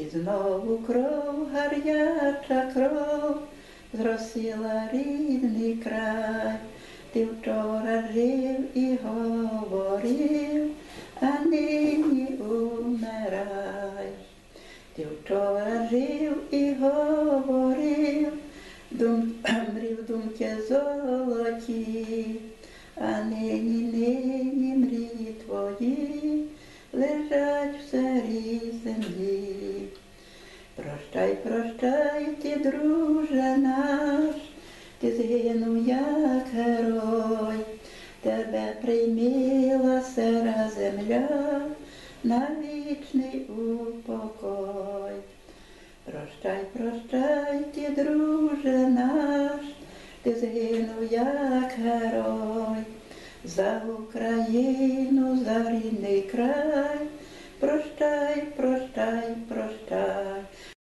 І знову кров, гаряча кров, зросила рідний край. Ти вчора жив і говорив, а нині умирай. Ти вчора жив і говорив, дум, мрів думки золоті, а нині, нині мрії твої лежать в сирій землі. Прощай, прощай, ти, друже наш, ти згинув як герой, тебе прийміла сира земля на вічний упокой. Прощай, прощай, ти, друже наш, ти згинув як герой, за Україну, за рідний край,